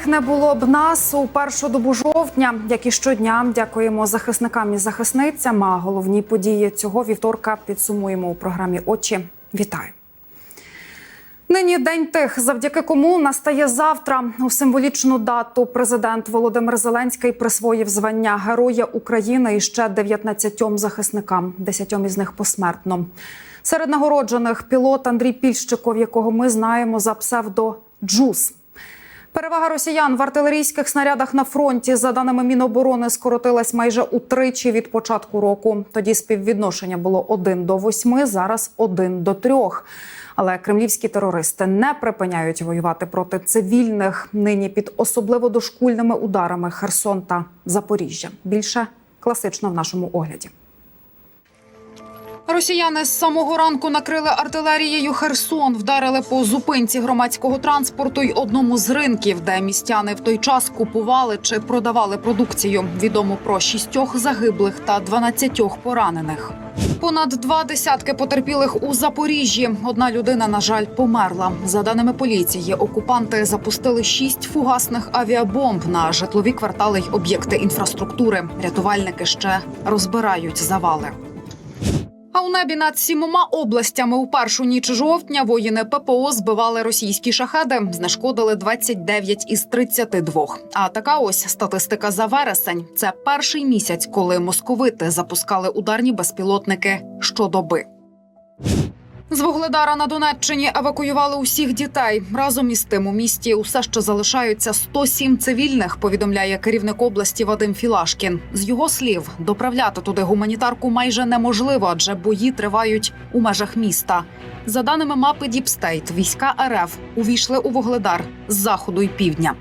них не було б нас у першу добу жовтня, як і щодня. Дякуємо захисникам і захисницям. А головні події цього вівторка підсумуємо у програмі Очі. Вітаю. Нині день тих, завдяки кому настає завтра. У символічну дату президент Володимир Зеленський присвоїв звання Героя України і ще 19 захисникам, 10 із них посмертно. Серед нагороджених пілот Андрій Пільщиков, якого ми знаємо за псевдо Джус. Перевага росіян в артилерійських снарядах на фронті, за даними Міноборони, скоротилась майже утричі від початку року. Тоді співвідношення було 1 до 8, зараз 1 до 3. Але кремлівські терористи не припиняють воювати проти цивільних. Нині під особливо дошкульними ударами Херсон та Запоріжжя. Більше класично в нашому огляді. Росіяни з самого ранку накрили артилерією Херсон, вдарили по зупинці громадського транспорту й одному з ринків, де містяни в той час купували чи продавали продукцію. Відомо про шістьох загиблих та дванадцятьох поранених. Понад два десятки потерпілих у Запоріжжі. Одна людина, на жаль, померла. За даними поліції, окупанти запустили шість фугасних авіабомб на житлові квартали й об'єкти інфраструктури. Рятувальники ще розбирають завали. А у небі над сімома областями у першу ніч жовтня воїни ППО збивали російські шахеди, знешкодили 29 із 32. А така ось статистика за вересень. Це перший місяць, коли московити запускали ударні безпілотники щодоби. З Вугледара на Донеччині евакуювали усіх дітей. Разом із тим у місті усе ще залишаються 107 цивільних. Повідомляє керівник області Вадим Філашкін. З його слів, доправляти туди гуманітарку майже неможливо, адже бої тривають у межах міста. За даними мапи Діпстейт, війська РФ увійшли у Вугледар з заходу й півдня.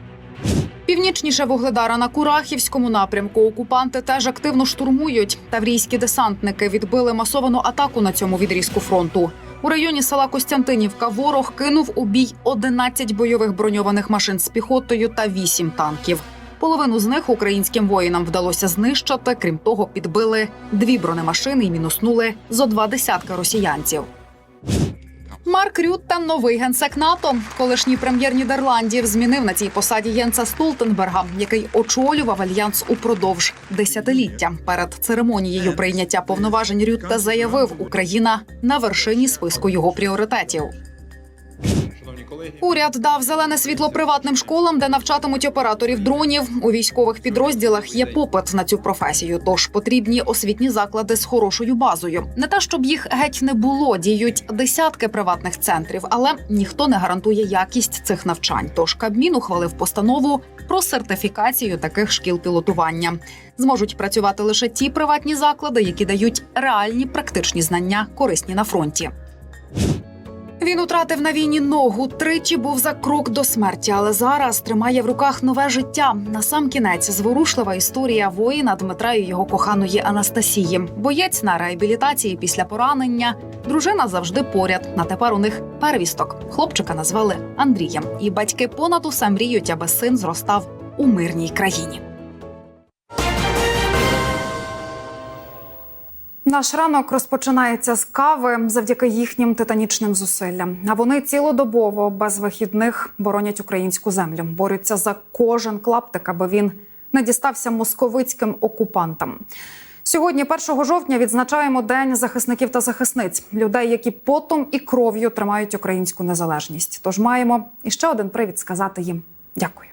Північніше Вугледара на Курахівському напрямку окупанти теж активно штурмують. Таврійські десантники відбили масовану атаку на цьому відрізку фронту. У районі села Костянтинівка ворог кинув у бій 11 бойових броньованих машин з піхотою та 8 танків. Половину з них українським воїнам вдалося знищити. Крім того, підбили дві бронемашини і мінуснули зо два десятка росіянців. Марк Рютта – новий генсек НАТО. Колишній прем'єр Нідерландів змінив на цій посаді Єнса Столтенберга, який очолював альянс упродовж десятиліття. Перед церемонією прийняття повноважень Рютта заявив, Україна на вершині списку його пріоритетів. Уряд дав зелене світло приватним школам, де навчатимуть операторів дронів. У військових підрозділах є попит на цю професію, тож потрібні освітні заклади з хорошою базою. Не те, щоб їх геть не було, діють десятки приватних центрів, але ніхто не гарантує якість цих навчань. Тож Кабмін ухвалив постанову про сертифікацію таких шкіл пілотування. Зможуть працювати лише ті приватні заклади, які дають реальні практичні знання, корисні на фронті. Він утратив на війні ногу, тричі був за крок до смерті, але зараз тримає в руках нове життя. На сам кінець зворушлива історія воїна Дмитра і його коханої Анастасії. Боєць на реабілітації після поранення. Дружина завжди поряд. На тепер у них первісток. Хлопчика назвали Андрієм. І батьки понад усе мріють, аби син зростав у мирній країні. Наш ранок розпочинається з кави завдяки їхнім титанічним зусиллям. А вони цілодобово без вихідних боронять українську землю, борються за кожен клаптик, аби він не дістався московицьким окупантам. Сьогодні, 1 жовтня, відзначаємо День захисників та захисниць людей, які потом і кров'ю тримають українську незалежність. Тож маємо іще один привід сказати їм дякую.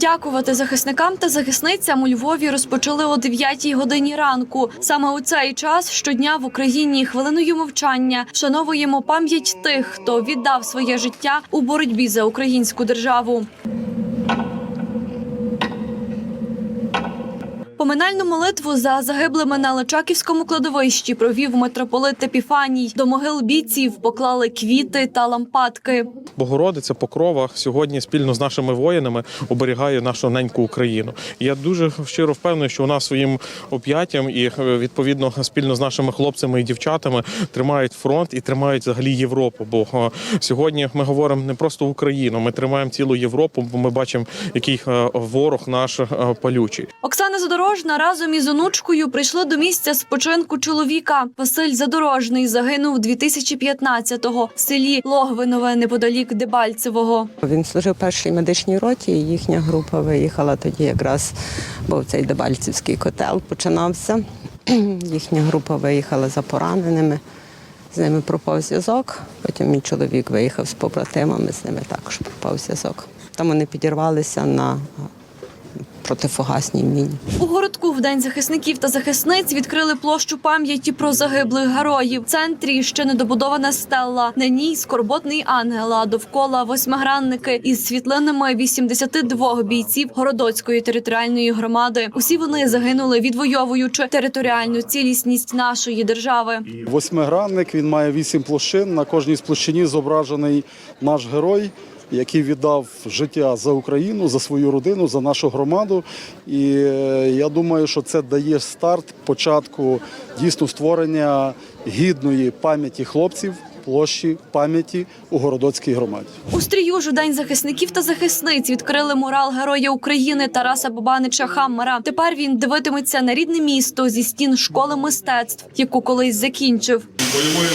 Дякувати захисникам та захисницям у Львові розпочали о 9 годині ранку. Саме у цей час щодня в Україні хвилиною мовчання вшановуємо пам'ять тих, хто віддав своє життя у боротьбі за українську державу. Поминальну молитву за загиблими на Личаківському кладовищі провів митрополит Епіфаній. До могил бійців поклали квіти та лампадки. Богородиця Покрова сьогодні спільно з нашими воїнами оберігає нашу неньку Україну. Я дуже щиро впевнений, що вона своїм оп'яттям і е, відповідно спільно з нашими хлопцями і дівчатами тримають фронт і тримають взагалі Європу. Бо е, сьогодні ми говоримо не просто Україну, ми тримаємо цілу Європу, бо ми бачимо, який е, ворог наш палючий. Оксана Задорожня Побожна разом із онучкою прийшли до місця спочинку чоловіка. Василь Задорожний загинув 2015-го в селі Логвинове неподалік Дебальцевого. Він служив першій медичній роті. і Їхня група виїхала тоді, якраз був цей Дебальцівський котел починався. Їхня група виїхала за пораненими. З ними пропав зв'язок. Потім мій чоловік виїхав з побратимами, з ними також пропав зв'язок. Там вони підірвалися на протифугасній міні. У городку в день захисників та захисниць відкрили площу пам'яті про загиблих героїв. В центрі ще недобудована стелла. На ній скорботний ангел, а довкола восьмигранники із світлинами 82 бійців городоцької територіальної громади. Усі вони загинули, відвоюючи територіальну цілісність нашої держави. Восьмигранник він має вісім площин. На кожній з площині зображений наш герой, який віддав життя за Україну, за свою родину, за нашу громаду. І е, я думаю, що це дає старт початку дійсно створення гідної пам'яті хлопців, площі пам'яті у городоцькій громаді. У стрію ж у день захисників та захисниць відкрили мурал Героя України Тараса Бабанича Хаммера. Тепер він дивитиметься на рідне місто зі стін школи мистецтв, яку колись закінчив. бойової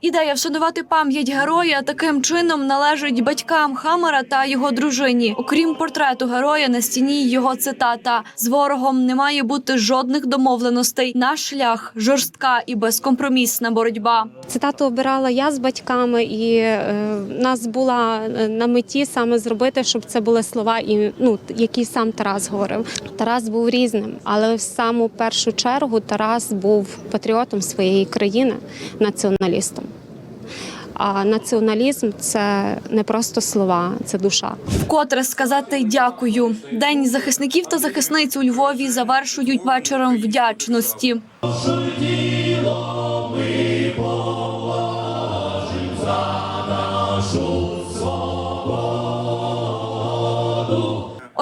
Ідея вшанувати пам'ять героя таким чином належить батькам Хаммера та його дружині. Окрім портрету героя, на стіні його цитата: з ворогом не має бути жодних домовленостей. Наш шлях жорстка і безкомпромісна боротьба. Цитату обирала я з батьками, і е, в нас була е, на меті саме зробити, щоб це були слова, і ну які сам Тарас говорив. Тарас був різним, але в саму першу чергу Тарас був патріотом своєї країни, націоналістом. А націоналізм це не просто слова, це душа. Вкотре сказати дякую. День захисників та захисниць у Львові завершують вечором вдячності.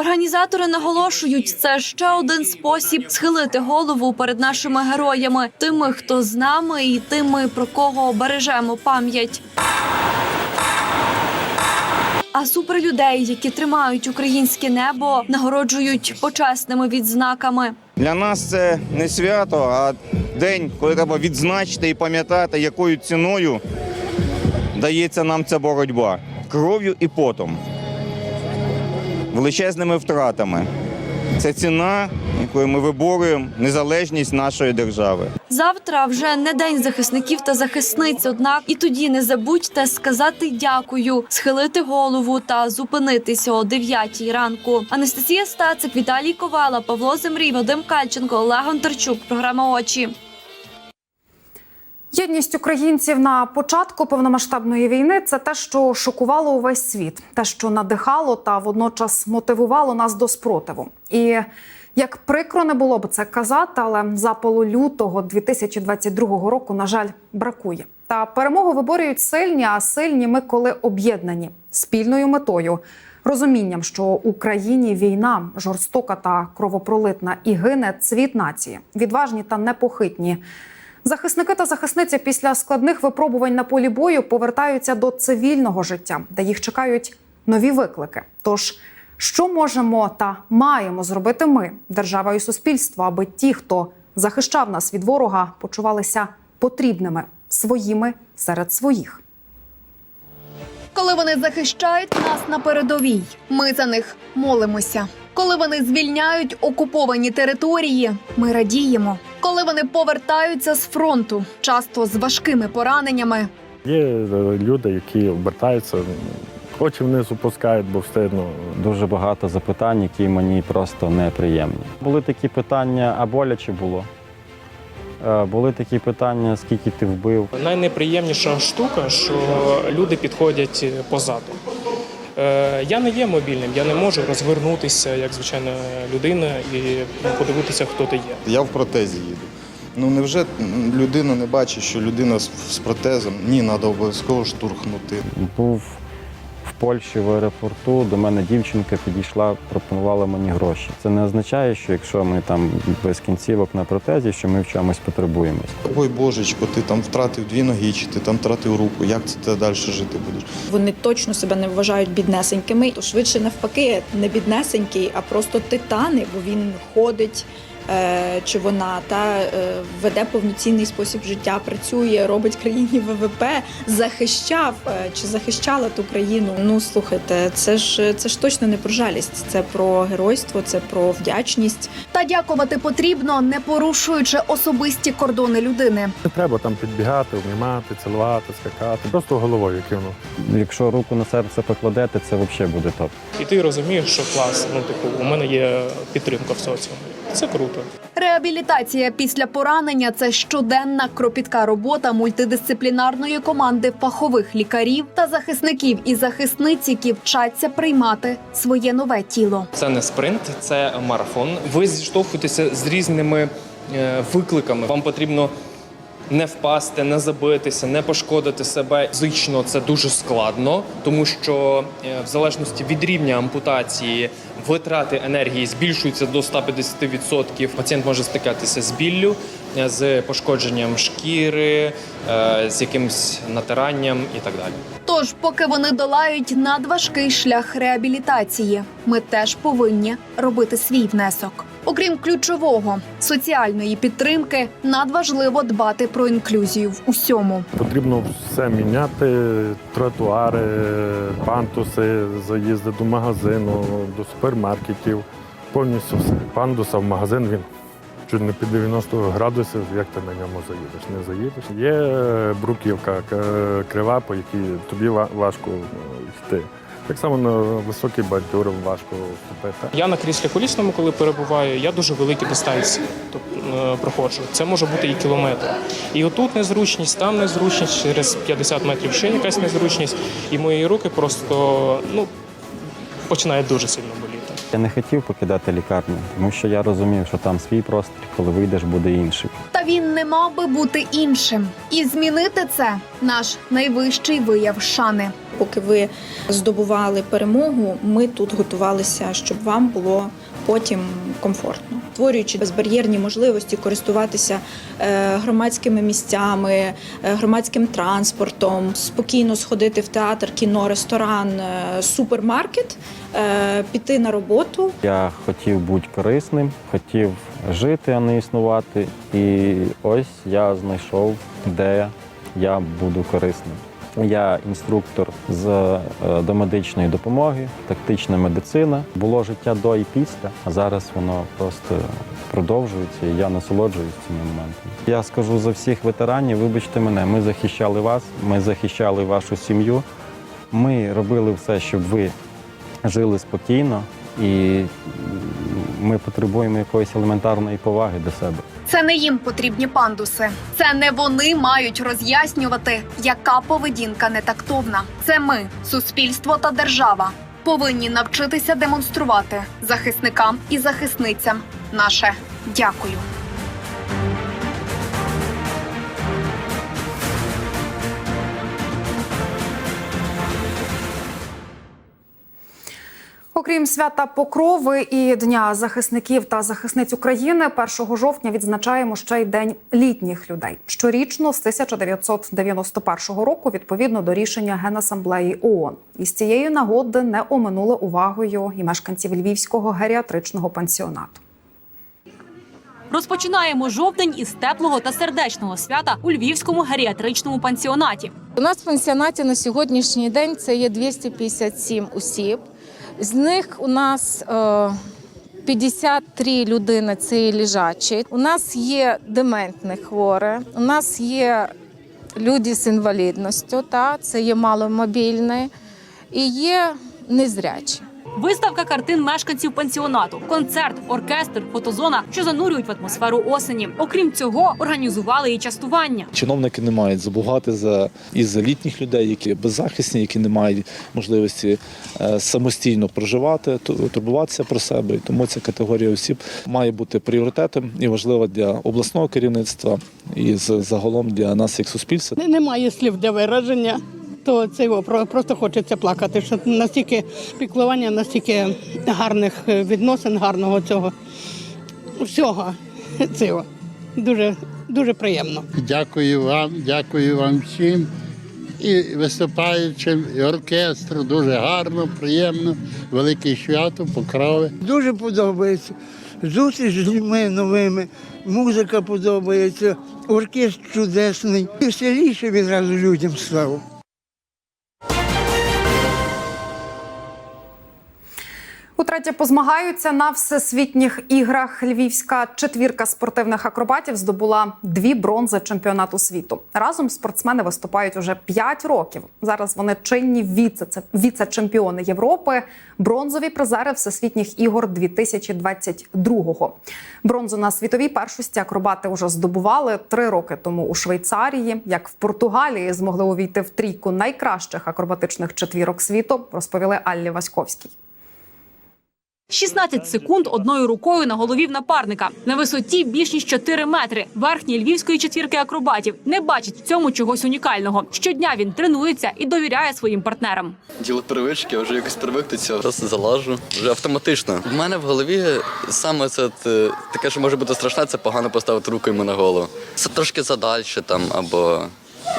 Організатори наголошують, це ще один спосіб схилити голову перед нашими героями, тими, хто з нами, і тими, про кого бережемо пам'ять. А суперлюдей, які тримають українське небо, нагороджують почесними відзнаками. Для нас це не свято, а день, коли треба відзначити і пам'ятати, якою ціною дається нам ця боротьба кров'ю і потом, величезними втратами. Це ціна, якою ми виборюємо незалежність нашої держави. Завтра вже не день захисників та захисниць. Однак і тоді не забудьте сказати дякую, схилити голову та зупинитися о 9 ранку. Анастасія Стацик, Віталій Ковала, Павло Земрій, Вадим Кальченко, Олег Гонтарчук. Програма очі. Єдність українців на початку повномасштабної війни це те, що шокувало увесь світ, те, що надихало та водночас мотивувало нас до спротиву. І як прикро не було б це казати, але запалу лютого 2022 року, на жаль, бракує. Та перемогу виборюють сильні, а сильні ми коли об'єднані спільною метою. Розумінням, що Україні війна жорстока та кровопролитна і гине цвіт нації, відважні та непохитні. Захисники та захисниці після складних випробувань на полі бою повертаються до цивільного життя, де їх чекають нові виклики. Тож, що можемо та маємо зробити ми, держава і суспільство, аби ті, хто захищав нас від ворога, почувалися потрібними своїми серед своїх. Коли вони захищають нас на передовій, ми за них молимося. Коли вони звільняють окуповані території, ми радіємо. Коли вони повертаються з фронту, часто з важкими пораненнями, Є е, люди, які обертаються, очі вниз опускають, бо встидно. Дуже багато запитань, які мені просто неприємні. Були такі питання, а боляче було. Е, Були такі питання, скільки ти вбив. Найнеприємніша штука, що люди підходять позаду. Е, Я не є мобільним, я не можу розвернутися як звичайна людина і подивитися, хто ти є. Я в протезі їду. Ну невже людина не бачить, що людина з, протезом? Ні, треба обов'язково штурхнути. Був Польщі в аеропорту до мене дівчинка підійшла, пропонувала мені гроші. Це не означає, що якщо ми там без кінцівок на протезі, що ми в чомусь потребуємось. Ой, божечко, ти там втратив дві ноги, чи ти там втратив руку. Як це ти далі жити будеш? Вони точно себе не вважають біднесенькими. То швидше навпаки, не біднесенький, а просто титани, бо він ходить. Е, Чи вона та е, веде повноцінний спосіб життя, працює, робить країні ВВП, захищав е, чи захищала ту країну. Ну слухайте, це ж це ж точно не про жалість, це про геройство, це про вдячність. Та дякувати потрібно, не порушуючи особисті кордони людини. Не треба там підбігати, обнімати, цілувати, скакати. Просто головою кивнув. Якщо руку на серце покладете, це взагалі буде топ. І ти розумієш, що клас, ну типу, у мене є підтримка в соціумі. Це круто. Реабілітація після поранення це щоденна кропітка робота мультидисциплінарної команди фахових лікарів та захисників і захисниць, які вчаться приймати своє нове тіло. Це не спринт, це марафон. Ви зіштовхуєтеся з різними е, викликами. Вам потрібно не впасти, не забитися, не пошкодити себе. Фізично це дуже складно, тому що е, в залежності від рівня ампутації витрати енергії збільшуються до 150%. Пацієнт може стикатися з біллю, е, з пошкодженням шкіри, е, з якимось натиранням і так далі. Тож, поки вони долають надважкий шлях реабілітації, ми теж повинні робити свій внесок. Окрім ключового соціальної підтримки, надважливо дбати про інклюзію в усьому. Потрібно все міняти: тротуари, пандуси, заїзди до магазину, до супермаркетів. Повністю все. Пандуса в магазин він чуть не під 90 градусів, як ти на ньому заїдеш? Не заїдеш. Є бруківка крива, по якій тобі ва- важко йти. Так само на високий бордюр важко вступити. Я на кріслі колісному, коли перебуваю, я дуже великі дистанції е, проходжу. Це може бути і кілометр. І отут незручність, там незручність, через 50 метрів ще якась незручність. І мої руки просто ну, починають дуже сильно боліти. Я не хотів покидати лікарню, тому що я розумів, що там свій простір, коли вийдеш, буде інший. Та він не мав би бути іншим. І змінити це наш найвищий вияв шани. Поки ви здобували перемогу, ми тут готувалися, щоб вам було потім комфортно, створюючи безбар'єрні можливості користуватися е, громадськими місцями, е, громадським транспортом, спокійно сходити в театр, кіно, ресторан, е, супермаркет, піти на роботу. Я хотів бути корисним, хотів жити, а не існувати. І ось я знайшов, де я буду корисним. Я інструктор з е, домедичної допомоги, тактична медицина. Було життя до і після, а зараз воно просто продовжується, і я насолоджуюсь цими моментами. Я скажу за всіх ветеранів, вибачте мене, ми захищали вас, ми захищали вашу сім'ю. Ми робили все, щоб ви жили спокійно, і ми потребуємо якоїсь елементарної поваги до себе. Це не їм потрібні пандуси. Це не вони мають роз'яснювати, яка поведінка не тактовна. Це ми, суспільство та держава, повинні навчитися демонструвати захисникам і захисницям наше дякую. Окрім свята Покрови і Дня захисників та захисниць України, 1 жовтня відзначаємо ще й День літніх людей. Щорічно з 1991 року, відповідно до рішення Генасамблеї ООН. І з цієї нагоди не оминули увагою і мешканців львівського геріатричного пансіонату. Розпочинаємо жовтень із теплого та сердечного свята у львівському геріатричному пансіонаті. У нас в пансіонаті на сьогоднішній день це є 257 осіб. З них у нас е, 53 людини це лежачі. У нас є дементні хворі, у нас є люди з інвалідністю, та, це є маломобільні, і є незрячі. Виставка картин мешканців пансіонату, концерт, оркестр, фотозона, що занурюють в атмосферу осені. Окрім цього, організували і частування. Чиновники не мають забувати за і за літніх людей, які беззахисні, які не мають можливості е, самостійно проживати, ту- турбуватися про себе. І тому ця категорія осіб має бути пріоритетом і важлива для обласного керівництва і з- загалом для нас як суспільства. Немає слів для вираження. То це його просто хочеться плакати. Що настільки піклування, настільки гарних е, відносин, гарного цього всього цього. Дуже, дуже приємно. Дякую вам, дякую вам всім. І виступаючим, і оркестру. Дуже гарно, приємно, велике свято, покрови. Дуже подобається. Зустріч з людьми новими, музика подобається, оркестр чудесний. І все веселіше відразу людям стало. Утретє позмагаються на всесвітніх іграх. Львівська четвірка спортивних акробатів здобула дві бронзи чемпіонату світу. Разом спортсмени виступають уже 5 років. Зараз вони чинні віце- віце-чемпіони Європи, бронзові призери всесвітніх ігор 2022-го. Бронзу на світовій першості акробати вже здобували три роки тому у Швейцарії. Як в Португалії змогли увійти в трійку найкращих акробатичних четвірок світу, розповіли Аллі Васьковській. 16 секунд одною рукою на голові в напарника на висоті більш ніж 4 метри. Верхній львівської четвірки акробатів не бачить в цьому чогось унікального. Щодня він тренується і довіряє своїм партнерам. Діло привички, я вже якось привик до цього. Просто залажу вже автоматично. В мене в голові саме це е, таке, що може бути страшне, це погано поставити руку йому на голову. Це трошки задальше там або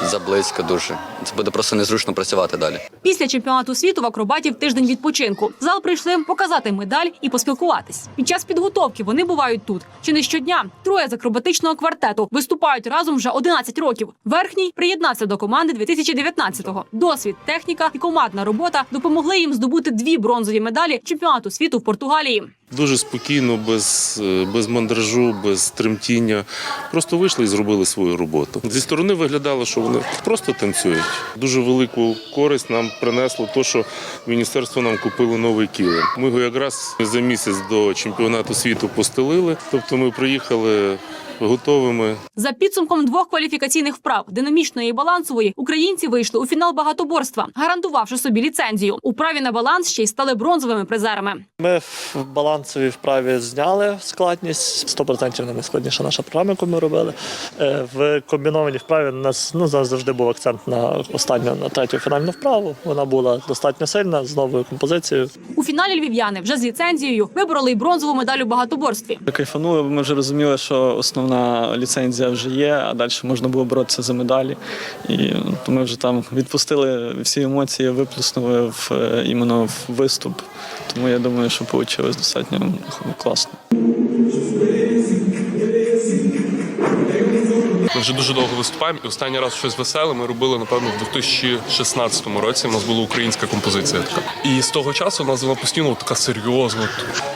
заблизько дуже. Це буде просто незручно працювати далі. Після чемпіонату світу в акробатів тиждень відпочинку. В Зал прийшли показати медаль і поспілкуватись. Під час підготовки вони бувають тут. Чи не щодня троє з акробатичного квартету виступають разом вже 11 років. Верхній приєднався до команди 2019-го. Досвід, техніка і командна робота допомогли їм здобути дві бронзові медалі чемпіонату світу в Португалії. Дуже спокійно, без, е, без мандражу, без тремтіння. Просто вийшли і зробили свою роботу. Зі сторони виглядало, що вони просто танцюють. Дуже велику користь нам принесло те, що міністерство нам купило новий кілер. Ми його якраз за місяць до чемпіонату світу постелили. Тобто ми приїхали готовими. За підсумком двох кваліфікаційних вправ динамічної і балансової українці вийшли у фінал багатоборства, гарантувавши собі ліцензію. У праві на баланс ще й стали бронзовими призерами. Ми в балансовій вправі зняли складність. 100% не складніша наша програма, яку ми робили. Е, В комбінованій вправі у нас ну, завжди був акцент на останню, на третю фінальну вправу. Вона була достатньо сильна з новою композицією. У фіналі львів'яни вже з ліцензією вибороли й бронзову медаль у багатоборстві. Кайфанули, бо ми вже розуміли, що основна ліцензія вже є, а далі можна було боротися за медалі. І ну, ми вже там відпустили всі емоції, виплеснули в е, іменно в виступ. Тому я думаю, що вийшло достатньо класно. Вже дуже довго виступаємо, і останній раз щось веселе ми робили, напевно, в 2016 році. У нас була українська композиція така. І з того часу у нас вона постійно така серйозна.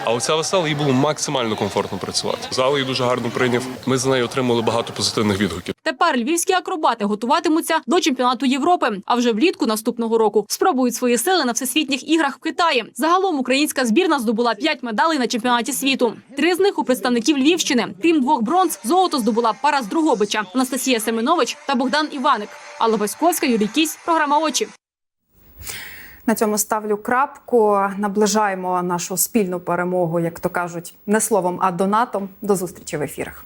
А оця весела їй було максимально комфортно працювати. Зал її дуже гарно прийняв. Ми за нею отримали багато позитивних відгуків. Тепер львівські акробати готуватимуться до чемпіонату Європи. А вже влітку наступного року спробують свої сили на всесвітніх іграх в Китаї. Загалом українська збірна здобула п'ять медалей на чемпіонаті світу. Три з них у представників Львівщини. Крім двох бронз, золото здобула пара з Другобича Анастасія Семенович та Богдан Іваник. Алла Васьковська, Юрій Кісь, програма очі. На цьому ставлю крапку. Наближаємо нашу спільну перемогу, як то кажуть, не словом, а донатом. До зустрічі в ефірах.